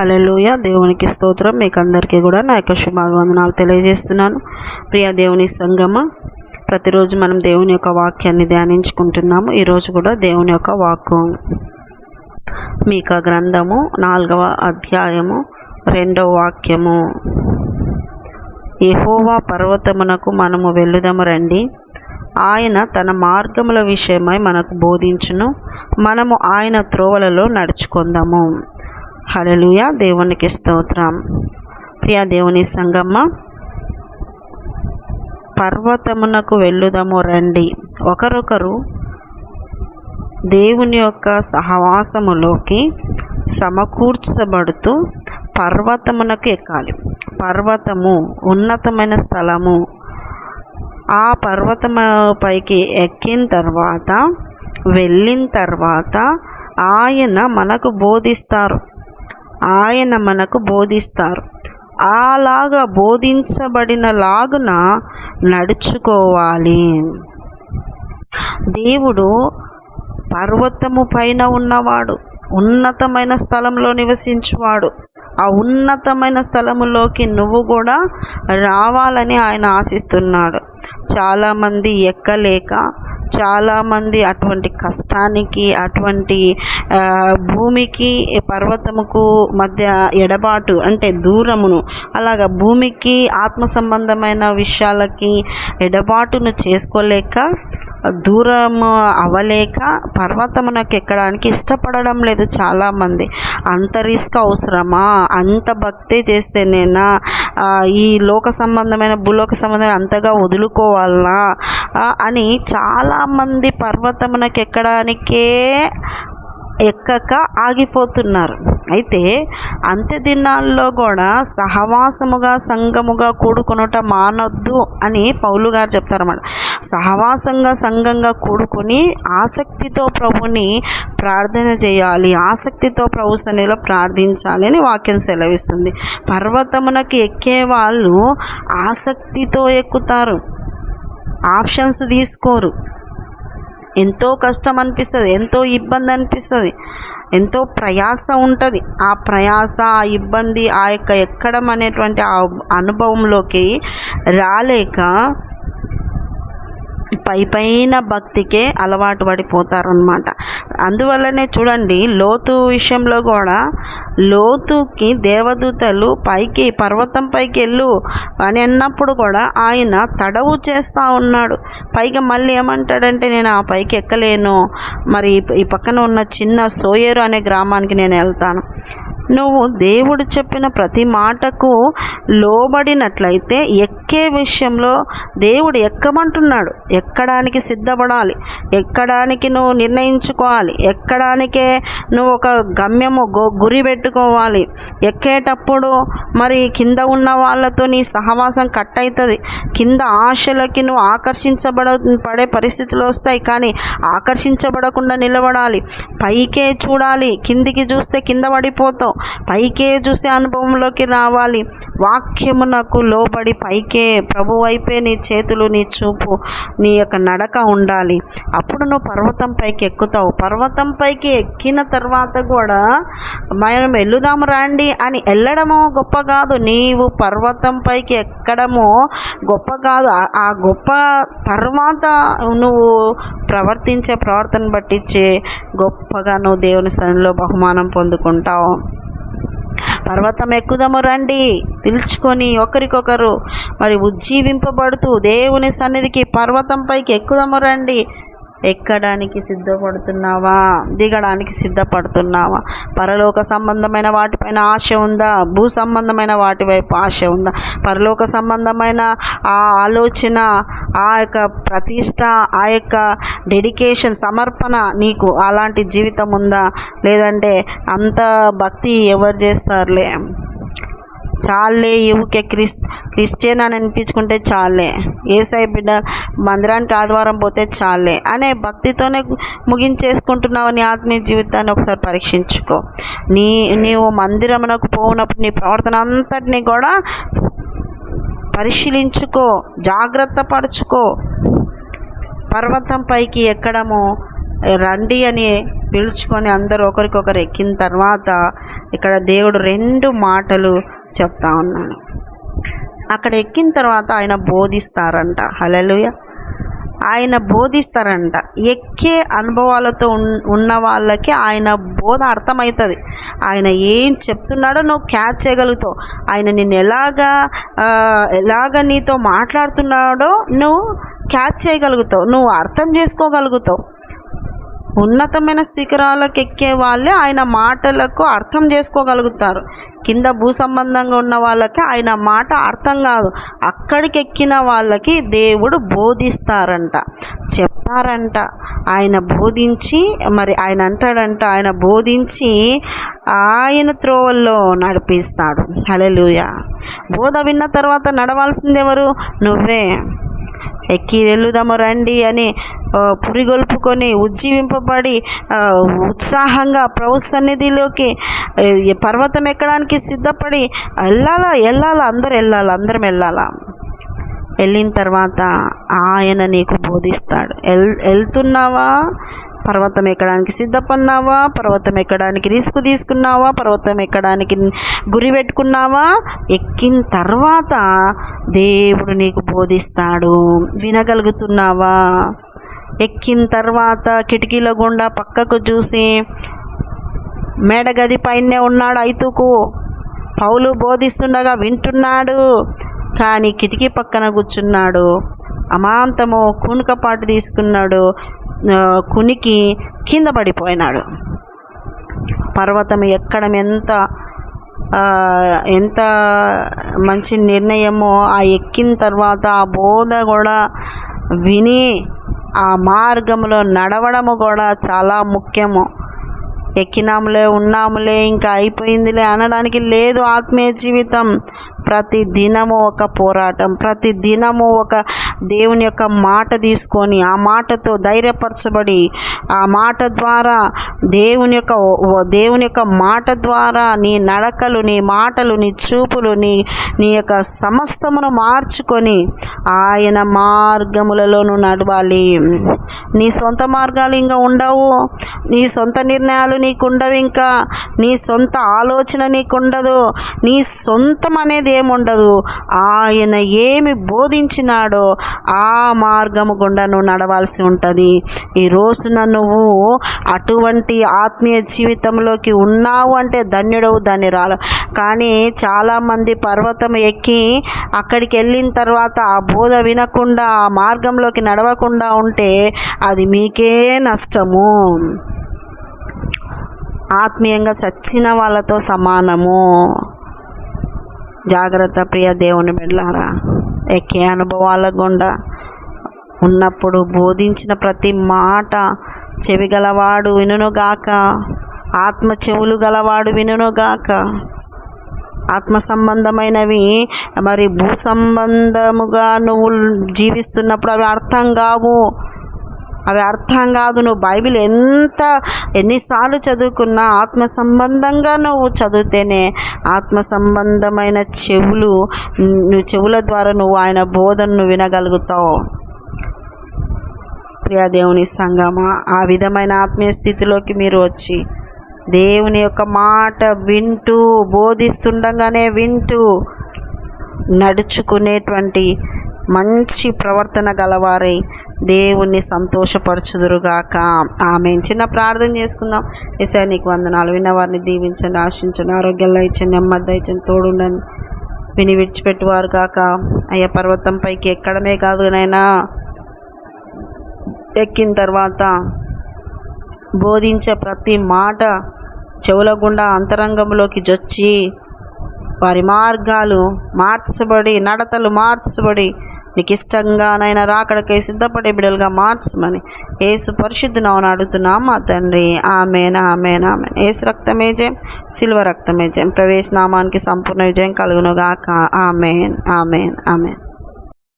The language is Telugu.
హలెలుయ దేవునికి స్తోత్రం. మీకు అందరికీ కూడా నా యొక్క శుభాభివందనాలు తెలియజేస్తున్నాను. ప్రియ దేవుని సంగమ ప్రతిరోజు మనం దేవుని యొక్క వాక్యాన్ని ధ్యానించుకుంటున్నాము. ఈరోజు కూడా దేవుని యొక్క వాక్కు. మీక గ్రంథము నాలుగవ అధ్యాయము రెండవ వాక్యము. ఎహోవా పర్వతమునకు మనము వెళ్ళుదము రండి. ఆయన తన మార్గముల విషయమై మనకు బోధించును. మనము ఆయన త్రోవలలో నడుచుకుందాము. హలలుయ దేవునికి స్తోత్రం. ప్రియా దేవుని సంగమ్మ పర్వతమునకు వెళ్ళుదము రండి. ఒకరొకరు దేవుని యొక్క సహవాసములోకి సమకూర్చబడుతూ పర్వతమునకు ఎక్కాలి. పర్వతము ఉన్నతమైన స్థలము. ఆ పర్వతము పైకి ఎక్కిన తర్వాత వెళ్ళిన తర్వాత ఆయన మనకు బోధిస్తారు. ఆయన మనకు బోధిస్తారు. అలాగా బోధించబడిన లాగున నడుచుకోవాలి. దేవుడు పర్వతము పైన ఉన్నవాడు ఉన్నతమైన స్థలంలో నివసించువాడు. ఆ ఉన్నతమైన స్థలములోకి నువ్వు కూడా రావాలని ఆయన ఆశిస్తున్నాడు. చాలామంది ఎక్కలేక చాలామంది అటువంటి కష్టానికి అటువంటి భూమికి పర్వతముకు మధ్య ఎడబాటు అంటే దూరమును అలాగ భూమికి ఆత్మ సంబంధమైన విషయాలకి ఎడబాటును చేసుకోలేక దూరము అవ్వలేక పర్వతమునకు ఎక్కడానికి ఇష్టపడడం లేదు చాలామంది. అంత రిస్క్ అవసరమా? అంత భక్తి చేస్తేనేనా ఈ లోక సంబంధమైన భూలోక సంబంధమైన అంతగా వదులుకోవాలనా? అని చాలామంది పర్వతమునకు ఎక్కడానికే ఎక్కక ఆగిపోతున్నారు. అయితే అంత్య దినాల్లో కూడా సహవాసముగా సంఘముగా కూడుకొనుట మానొద్దు అని పౌలు గారు చెప్తారన్నమాట. సహవాసంగా సంఘంగా కూడుకొని ఆసక్తితో ప్రభుని ప్రార్థన చేయాలి. ఆసక్తితో ప్రభు సన్నిధిలో ప్రార్థించాలి అని వాక్యం సెలవిస్తుంది. పర్వతమునకు ఎక్కే వాళ్ళు ఆసక్తితో ఎక్కుతారు. ఆప్షన్స్ తీసుకోరు. ఎంతో కష్టం అనిపిస్తుంది ఎంతో ఇబ్బంది అనిపిస్తుంది. ఎంతో ప్రయాస ఉంటుంది. ఆ ప్రయాస ఆ ఇబ్బంది ఆ యొక్క ఎక్కడం అనేటువంటి ఆ అనుభవంలోకి రాలేక పై పైన భక్తికే అలవాటు పడిపోతారు అన్నమాట అందువల్లనే చూడండి లోతు విషయంలో కూడా లోతుకి దేవదూతలు పైకి పర్వతం పైకి వెళ్ళు అని అన్నప్పుడు కూడా ఆయన తడవు చేస్తూ ఉన్నాడు. పైగా మళ్ళీ ఏమంటాడంటే నేను ఆ పైకి ఎక్కలేను. మరి ఈ పక్కన ఉన్న చిన్న సోయేరు అనే గ్రామానికి నేను వెళ్తాను. నువ్వు దేవుడు చెప్పిన ప్రతి మాటకు లోబడినట్లయితే ఎక్కే విషయంలో దేవుడు ఎక్కమంటున్నాడు? ఎక్కడానికి సిద్ధపడాలి? ఎక్కడానికి నువ్వు నిర్ణయించుకోవాలి? ఎక్కడానికే నువ్వు ఒక గమ్యము గురి పెట్టుకోవాలి? ఎక్కేటప్పుడు మరి కింద ఉన్న వాళ్ళతో నీ సహవాసం కట్ అవుతుంది కింద ఆశలకి నువ్వు ఆకర్షించబడ పడే పరిస్థితులు వస్తాయి కానీ ఆకర్షించబడకుండా నిలబడాలి. పైకే చూడాలి. కిందికి చూస్తే కింద పడిపోతావు. పైకే చూసే అనుభవంలోకి రావాలి. వాక్యమునకు లోబడి పైకే ప్రభు వైపే నీ చేతులు నీ చూపు నీ యొక్క నడక ఉండాలి. అప్పుడు నువ్వు పర్వతం పైకి ఎక్కుతావు. పర్వతం పైకి ఎక్కిన తర్వాత కూడా మనం వెళ్ళుదాము రండి అని వెళ్ళడము గొప్ప కాదు. నీవు పర్వతం పైకి ఎక్కడము గొప్ప కాదు. ఆ- గొప్ప తర్వాత నువ్వు ప్రవర్తించే ప్రవర్తన బట్టిచ్చే గొప్పగా నువ్వు దేవుని సన్నిలో బహుమానం పొందుకుంటావు. పర్వతం ఎక్కుదము రండి. పిలుచుకొని ఒకరికొకరు మరి ఉజ్జీవింపబడుతూ దేవుని సన్నిధికి పర్వతంపైకి ఎక్కుదము రండి. ఎక్కడానికి సిద్ధపడుతున్నావా? దిగడానికి సిద్ధపడుతున్నావా? పరలోక సంబంధమైన వాటిపైన ఆశ ఉందా? భూ సంబంధమైన వాటి వైపు ఆశ ఉందా? పరలోక సంబంధమైన ఆ ఆలోచన ఆ యొక్క ప్రతిష్ట ఆ యొక్క డెడికేషన్ సమర్పణ నీకు అలాంటి జీవితం ఉందా? లేదంటే అంత భక్తి ఎవరు చేస్తారులే? చాలే యువకే క్రిస్ క్రిస్టియన్ అని అనిపించుకుంటే చాలే ఏసై బిడ్డ మందిరానికి ఆదివారం పోతే చాలే అనే భక్తితోనే ముగించేసుకుంటున్నావు నీ ఆత్మీయ జీవితాన్ని ఒకసారి పరీక్షించుకో. నీ నీవు మందిరమునకు పోనప్పుడు నీ ప్రవర్తన అంతటినీ కూడా పరిశీలించుకో జాగ్రత్త పరుచుకో పర్వతం పైకి ఎక్కడము రండి అని పిలుచుకొని అందరూ ఒకరికొకరు ఎక్కిన తర్వాత ఇక్కడ దేవుడు రెండు మాటలు చెప్తా ఉన్నాడు. అక్కడ ఎక్కిన తర్వాత ఆయన బోధిస్తారంట. హలలుయ ఆయన బోధిస్తారంట. ఎక్కే అనుభవాలతో ఉన్న వాళ్ళకి ఆయన బోధ అర్థమవుతుంది. ఆయన ఏం చెప్తున్నాడో నువ్వు క్యాచ్ చేయగలుగుతావు. ఆయన నిన్ను ఎలాగా ఎలాగ నీతో మాట్లాడుతున్నాడో నువ్వు క్యాచ్ చేయగలుగుతావు. నువ్వు అర్థం చేసుకోగలుగుతావు. ఉన్నతమైన శిఖరాలకు ఎక్కే వాళ్ళే ఆయన మాటలకు అర్థం చేసుకోగలుగుతారు. కింద భూ సంబంధంగా ఉన్న వాళ్ళకి ఆయన మాట అర్థం కాదు. అక్కడికి ఎక్కిన వాళ్ళకి దేవుడు బోధిస్తారంట. చెప్తారంట. ఆయన బోధించి మరి ఆయన అంటాడంట ఆయన బోధించి ఆయన త్రోవల్లో నడిపిస్తాడు. హలెలుయ బోధ విన్న తర్వాత నడవాల్సిందెవరు? నువ్వే. ఎక్కి వెళ్ళుదాము రండి అని పురిగొల్పుకొని ఉజ్జీవింపబడి ఉత్సాహంగా ప్రభు సన్నిధిలోకి పర్వతం ఎక్కడానికి సిద్ధపడి వెళ్ళాలా వెళ్ళాలా అందరు వెళ్ళాలా అందరం వెళ్ళాలా వెళ్ళిన తర్వాత ఆయన నీకు బోధిస్తాడు. వెల్ వెళ్తున్నావా పర్వతం ఎక్కడానికి సిద్ధపడినావా? పర్వతం ఎక్కడానికి రిస్క్ తీసుకున్నావా? పర్వతం ఎక్కడానికి గురి పెట్టుకున్నావా? ఎక్కిన తర్వాత దేవుడు నీకు బోధిస్తాడు. వినగలుగుతున్నావా? ఎక్కిన తర్వాత కిటికీల గుండా పక్కకు చూసి మేడగది పైనే ఉన్నాడు ఐతుకు. పౌలు బోధిస్తుండగా వింటున్నాడు కానీ కిటికీ పక్కన కూర్చున్నాడు. అమాంతము కునుకపాటు తీసుకున్నాడు కునికి కింద పడిపోయినాడు. పర్వతం ఎక్కడం ఎంత ఎంత మంచి నిర్ణయమో ఆ ఎక్కిన తర్వాత ఆ బోధ కూడా విని ఆ మార్గంలో నడవడము కూడా చాలా ముఖ్యము. ఎక్కినాములే ఉన్నాములే ఇంకా అయిపోయిందిలే అనడానికి లేదు ఆత్మీయ జీవితం. ప్రతి దినము ఒక పోరాటం ప్రతి దినము ఒక దేవుని యొక్క మాట తీసుకొని ఆ మాటతో ధైర్యపరచబడి ఆ మాట ద్వారా దేవుని యొక్క దేవుని యొక్క మాట ద్వారా నీ నడకలు నీ మాటలు నీ చూపులు నీ నీ యొక్క సమస్తమును మార్చుకొని ఆయన మార్గములలో నువ్వు నడవాలి. నీ సొంత మార్గాలు ఇంకా ఉండవు. నీ సొంత నిర్ణయాలు నీకు ఉండవు ఇంకా. నీ సొంత ఆలోచన నీకు ఉండదు నీ సొంతం అనేది ఉండదు ఆయన ఏమి బోధించినాడో ఆ మార్గము గుండా నువ్వు నడవాల్సి ఉంటుంది. ఈ రోజున నువ్వు అటువంటి ఆత్మీయ జీవితంలోకి ఉన్నావు అంటే ధన్యుడవు దాన్ని రాల కానీ చాలామంది పర్వతం ఎక్కి అక్కడికి వెళ్ళిన తర్వాత ఆ బోధ వినకుండా ఆ మార్గంలోకి నడవకుండా ఉంటే అది మీకే నష్టము. ఆత్మీయంగా చచ్చిన వాళ్ళతో సమానము. జాగ్రత్త ప్రియ దేవుని బిడ్డలారా ఎక్కే అనుభవాల గుండా ఉన్నప్పుడు బోధించిన ప్రతి మాట చెవి గలవాడు వినుగాక ఆత్మ చెవులు గలవాడు వినుగాక ఆత్మ సంబంధమైనవి మరి భూ సంబంధముగా నువ్వు జీవిస్తున్నప్పుడు అవి అర్థం కావు. అవి అర్థం కాదు. నువ్వు బైబిల్ ఎంత ఎన్నిసార్లు చదువుకున్నా ఆత్మ సంబంధంగా నువ్వు చదివితేనే ఆత్మ సంబంధమైన చెవులు నువ్వు చెవుల ద్వారా నువ్వు ఆయన బోధనను వినగలుగుతావు. ప్రియాదేవుని సంగమ సంగమా ఆ విధమైన ఆత్మీయ స్థితిలోకి మీరు వచ్చి దేవుని యొక్క మాట వింటూ బోధిస్తుండగానే వింటూ నడుచుకునేటువంటి మంచి ప్రవర్తన గలవారై దేవుణ్ణి సంతోషపరచుదురుగాక. ఆమె చిన్న ప్రార్థన చేసుకుందాం. ఏసా నీకు వందనాలు. విన్నవారిని దీవించండి ఆశించండి ఆరోగ్యంలో ఇచ్చండి నెమ్మది ఇచ్చండి తోడుండండి. విని విడిచిపెట్టువారు కాక అయ్యా పర్వతం పైకి ఎక్కడమే కాదు నైనా ఎక్కిన తర్వాత బోధించే ప్రతి మాట చెవుల గుండా అంతరంగంలోకి జొచ్చి వారి మార్గాలు మార్చబడి నడతలు మార్చబడి నీకు ఇష్టంగానైనా రాకడకై సిద్ధపడే బిడలుగా మార్చమని. ఏసు పరిశుద్ధునవును అడుగుతున్నాం మా తండ్రి. ఆమెన్ ఆమెన్ ఆమెన్. ఏసు రక్తమే జయం సిల్వ రక్తమే జయం. ప్రవేశ నామానికి సంపూర్ణ విజయం కలుగునుగాక. ఆమెన్ ఆమెన్ ఆమెన్.